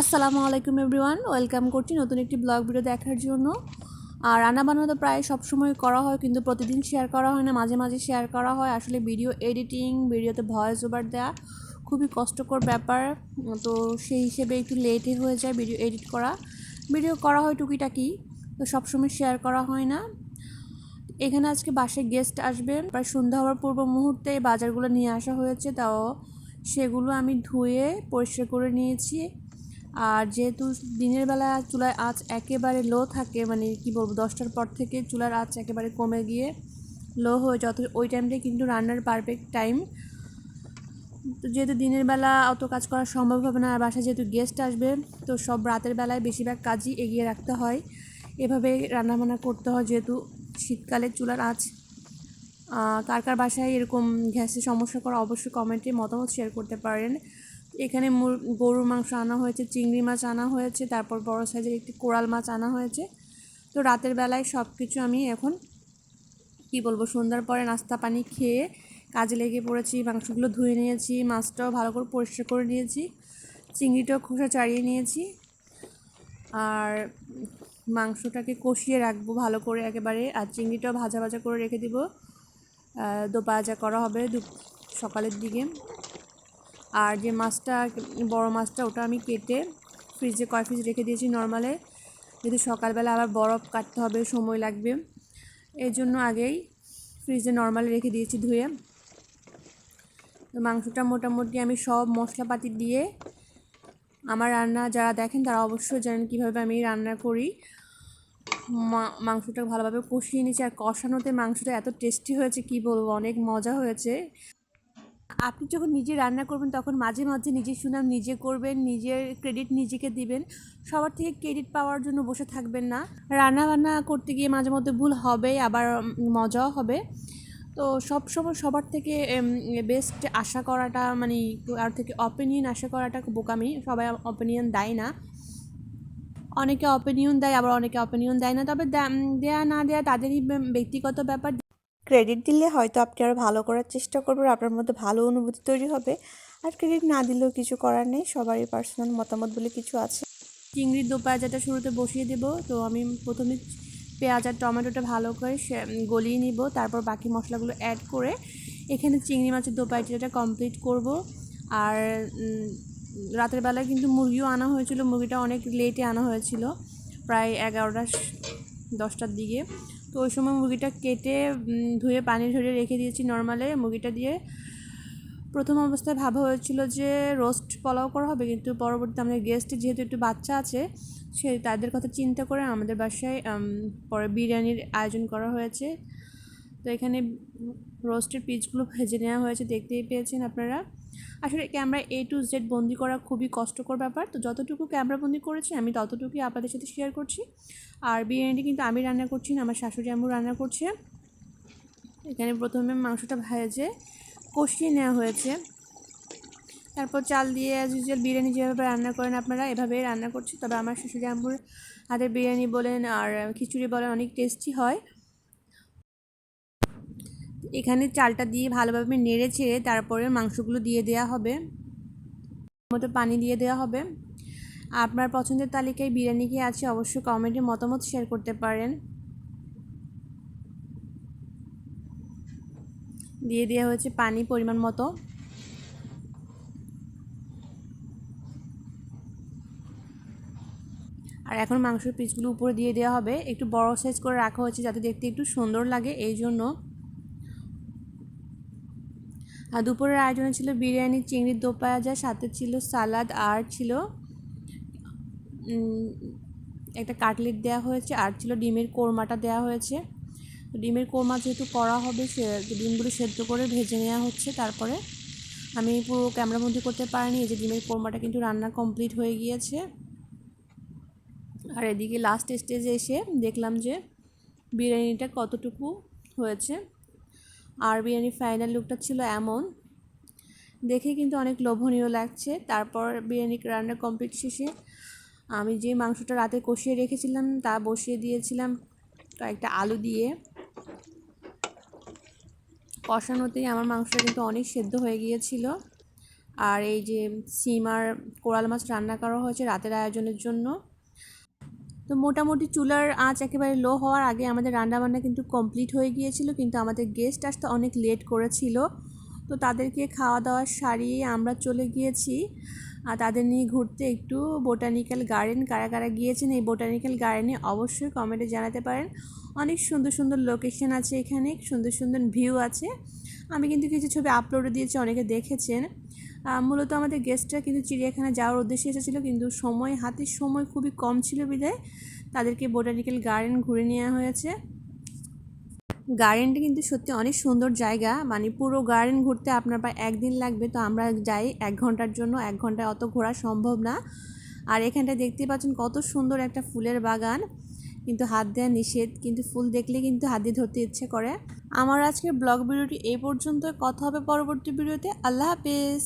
আসসালামু আলাইকুম everyone, welcome করছি নতুন একটি ব্লগ ভিডিও দেখার জন্য। আর রান্না বান্না তো প্রায় সবসময় করা হয়, কিন্তু প্রতিদিন শেয়ার করা হয় না, মাঝে মাঝে শেয়ার করা হয়। আসলে ভিডিও এডিটিং ভিডিওতে ভয়েস ওভার দেওয়া খুবই কষ্টকর ব্যাপার। তো সেই হিসেবে একটু লেটে হয়ে যায় ভিডিও এডিট করা। ভিডিও করা হয় টুকিটাকি, তো সবসময় শেয়ার করা হয় না। এখানে আজকে বাসে গেস্ট আসবে। প্রায় সন্ধ্যা হওয়ার পূর্ব মুহূর্তে বাজারগুলো নিয়ে আসা হয়েছে, তাও সেগুলো আমি ধুয়ে পরিষ্কার করে নিয়েছি। আর যেহেতু দিনের বেলা চুলার আঁচ একেবারে লো থাকে মানে কি বলব, দশটার পর থেকে চুলার আঁচ একেবারে কমে গিয়ে লো হয়ে যত ওই টাইমটাই কিন্তু রান্নার পারফেক্ট টাইম তো যেহেতু দিনের বেলা অত কাজ করা সম্ভব হবে না, আর বাসায় যেহেতু গেস্ট আসবে, তো সব রাতের বেলায় বেশিরভাগ কাজই এগিয়ে রাখতে হয়। এভাবে রান্নাবান্না করতে হয় যেহেতু শীতকালে চুলার আঁচ। কার কার বাসায় এরকম গ্যাসের সমস্যা করা অবশ্যই কমেন্টে মতামত শেয়ার করতে পারেন। এখানে গরুর মাংস আনা হয়েছে, চিংড়ি মাছ আনা হয়েছে, তারপর বড় সাইজের একটি কোরাল মাছ আনা হয়েছে। তো রাতের বেলায় সব কিছু আমি এখন, কি বলব, সন্ধ্যার পরে নাস্তা পানি খেয়ে কাজে লেগে পড়েছি, মাংসগুলো ধুয়ে নিয়েছি, মাছটাও ভালো করে পরিষ্কার করে নিয়েছি, চিংড়িটাও খোসা চাড়িয়ে নিয়েছি, আর মাংসটাকে কষিয়ে রাখব ভালো করে একেবারে, আর চিংড়িটাও ভাজা ভাজা করে রেখে দিব। দোপাজা করা হবে সকালের দিকে। আর যে মাছটা, বড় মাছটা, ওটা আমি কেটে ফ্রিজে কয় ফ্রিজ রেখে দিয়েছি নর্মালে। যদি সকালবেলা আবার বরফ কাটতে হবে, সময় লাগবে। এর জন্য আগেই ফ্রিজে নর্মালে রেখে দিয়েছি ধুয়ে। মাংসটা মোটামুটি আমি সব মশলাপাতি দিয়ে আমার রান্না যারা দেখেন তারা অবশ্যই জানেন কীভাবে আমি রান্না করি। মাংসটা ভালোভাবে কষিয়ে নিয়েছি। আর কষানোতে মাংসটা এত টেস্টি হয়েছে, কি বলব? অনেক মজা হয়েছে। আপনি যখন নিজে রান্না করবেন, তখন মাঝে মাঝে নিজের সুনাম নিজে করবেন, নিজের ক্রেডিট নিজেকে দিবেন। সবার থেকে ক্রেডিট পাওয়ার জন্য বসে থাকবেন না। রান্না বান্না করতে গিয়ে মাঝে মধ্যে ভুল হবে, আবার মজাও হবে। তো সব সময় সবার থেকে বেস্ট আশা করাটা মানে আর থেকে অপিনিয়ন আশা করাটা বোকামি। সবাই অপিনিয়ন দেয় না। অনেকে অপিনিয়ন দেয়, আবার অনেকে অপিনিয়ন দেয় না। তবে দেয়া না দেয়া তাদেরই ব্যক্তিগত ব্যাপার। ক্রেডিট দিলে হয়তো আপনি আরও ভালো করার চেষ্টা করবেন আপনার মধ্যে ভালো অনুভূতি তৈরি হবে। আর ক্রেডিট না দিলেও কিছু করার নেই, সবারই পার্সোনাল মতামত বলে কিছু আছে। চিংড়ির দো পেঁয়াজাটা শুরুতে বসিয়ে দেব, তো আমি প্রথমে পেঁয়াজ আর টমেটোটা ভালো করে গলিয়ে নিব, তারপর বাকি মশলাগুলো অ্যাড করে এখানে চিংড়ি মাছের দো পাইটিটা কমপ্লিট করব। আর রাতের বেলায় কিন্তু মুরগিও আনা হয়েছিল, মুরগিটা অনেক লেটে আনা হয়েছিল, প্রায় এগারোটা দশটার দিকে। তো ওই সময় মুরগিটা কেটে ধুয়ে পানি ঝরিয়ে রেখে দিয়েছি নর্মালে মুরগিটা দিয়ে। প্রথম অবস্থায় ভাবা হয়েছিল যে রোস্ট পোলাও করা হবে, কিন্তু পরবর্তীতে আমাদের গেস্ট যেহেতু একটু বাচ্চা আছে, সে তাদের কথা চিন্তা করে আমাদের বাসায় পরে বিরিয়ানির আয়োজন করা হয়েছে। তো এখানে রোস্টের পিচগুলো ভেজে নেওয়া হয়েছে, দেখতেই পেয়েছেন আপনারা। আসলে ক্যামেরা এ টু জেড বন্দি করা খুবই কষ্টকর ব্যাপার। তো যতটুকু ক্যামেরা বন্দি করেছি, আমি ততটুকুই আপনাদের সাথে শেয়ার করছি। আর বিরিয়ানিটি কিন্তু আমি রান্না করছি না, আমার শাশুড়ি আম্মু রান্না করছে। এখানে প্রথমে মাংসটা ভেজে কষিয়ে নেওয়া হয়েছে। তারপর চাল দিয়ে অ্যাজ ইউজুয়াল বিরিয়ানি যেভাবে রান্না করেন আপনারা এভাবেই রান্না করছি। তবে আমার শাশুড়ি আম্মুর হাতে বিরিয়ানি বলেন আর খিচুড়ি বলেন অনেক টেস্টি হয়। এখানে চালটা দিয়ে ভালোভাবে নেড়ে ছেড়ে তারপরে মাংসগুলো দিয়ে দেওয়া হবে। মতো পানি দিয়ে দেওয়া হবে। আপনার পছন্দের তালিকায় বিরিয়ানি কি আছে অবশ্যই কমেন্টে মতামত শেয়ার করতে পারেন। দিয়ে দেওয়া হয়েছে পানি পরিমাণ মতো। আর এখন মাংসের পিসগুলো উপরে দিয়ে দেওয়া হবে। একটু বড় সাইজ করে রাখা হয়েছে যাতে দেখতে একটু সুন্দর লাগে, এই জন্য আর দুপুরের আয়োজনে ছিল বিরিয়ানি চিংড়ির দো পায়াজা সাথে ছিল সালাদ, আর ছিল একটা কাটলেট দেওয়া হয়েছে, আর ছিল ডিমের কোরমাটা দেওয়া হয়েছে। ডিমের কোরমা যেহেতু করা হবে, সে ডিমগুলো সেদ্ধ করে ভেজে নেওয়া হচ্ছে। তারপরে আমি পুরো ক্যামেরাবন্দি করতে পারিনি, এই যে ডিমের কোরমাটা কিন্তু রান্না কমপ্লিট হয়ে গিয়েছে। আর এদিকে লাস্ট স্টেজে এসে দেখলাম যে বিরিয়ানিটা কতটুকু হয়েছে। আর বিরিয়ানির ফাইনাল লুকটা ছিল এমন। দেখে কিন্তু অনেক লোভনীয় লাগছে। তারপর বিরিয়ানি রান্না কমপ্লিট শেষে আমি যে মাংসটা রাতে কষিয়ে রেখেছিলাম, তা বসিয়ে দিয়েছিলাম কয়েকটা আলু দিয়ে। কষানোতেই আমার মাংসটা কিন্তু অনেক সেদ্ধ হয়ে গিয়েছিল। আর এই যে সিম আর কোরাল মাছ রান্না করা হয়েছে রাতের আয়োজনের জন্য। তো মোটামুটি চুলার আঁচ একেবারে লো হওয়ার আগে আমাদের রান্নাবান্না কিন্তু কমপ্লিট হয়ে গিয়েছিল, কিন্তু আমাদের গেস্ট আসতে অনেক লেট করেছিল। তো তাদেরকে খাওয়া দাওয়া সারিয়ে আমরা চলে গিয়েছি। আর তাদের নিয়ে ঘুরতে একটু বোটানিক্যাল গার্ডেন কারা কারা গিয়েছেন এই বোটানিক্যাল গার্ডেনে অবশ্যই কমেন্টে জানাতে পারেন। অনেক সুন্দর সুন্দর লোকেশন আছে এখানে, সুন্দর সুন্দর ভিউ আছে। আমি কিন্তু কিছু ছবি আপলোডে দিয়েছি, অনেকে দেখেছেন। মূলত আমাদের গেস্টরা কিন্তু চিড়িয়াখানা যাওয়ার উদ্দেশ্যে এসেছিল, কিন্তু সময় হাতে সময় খুবই কম ছিল বিধায় তাদেরকে বোটানিক্যাল গার্ডেন ঘুরে নেওয়া হয়েছে। গার্ডেনটা কিন্তু সত্যি অনেক সুন্দর জায়গা মানে পুরো গার্ডেন ঘুরতে আপনার প্রায় একদিন লাগবে, তো আমরা যাই এক ঘণ্টার জন্য, এক ঘন্টায় অত ঘোরা সম্ভব না। আর এখানটা দেখতে পাচ্ছেন কত সুন্দর একটা ফুলের বাগান, কিন্তু হাত দেওয়া নিষেধ, কিন্তু ফুল দেখলে কিন্তু হাত দিয়ে ধরতে ইচ্ছে করে। আমার আজকের ব্লগ ভিডিওটি এই পর্যন্ত কথা হবে পরবর্তী ভিডিওতে, আল্লাহ হাফেজ।